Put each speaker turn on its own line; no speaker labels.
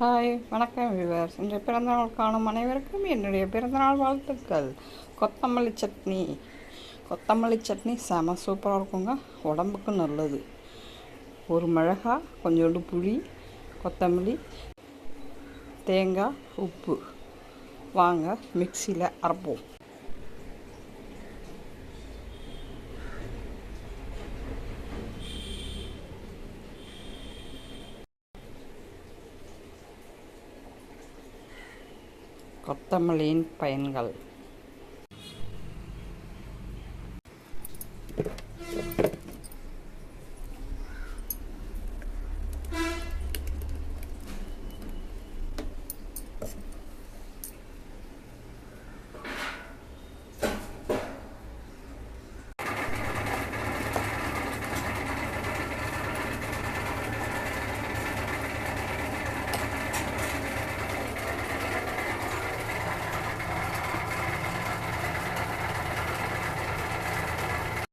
Hi வணக்கம் viewers. இன்றைய பிறந்தநாள் காணும் அனைவருக்கும் என்னுடைய பிறந்தநாள் வாழ்த்துக்கள். கொத்தமல்லி சட்னி. கொத்தமல்லி சட்னி செம சூப்பராக இருக்குங்க. உடம்புக்கு நல்லது. ஒரு மிளகா கொஞ்சோண்டு புளி கொத்தமல்லி தேங்காய் உப்பு. வாங்க மிக்சியில் அரைப்போம். கொத்தமல்லியின் பயன்கள்.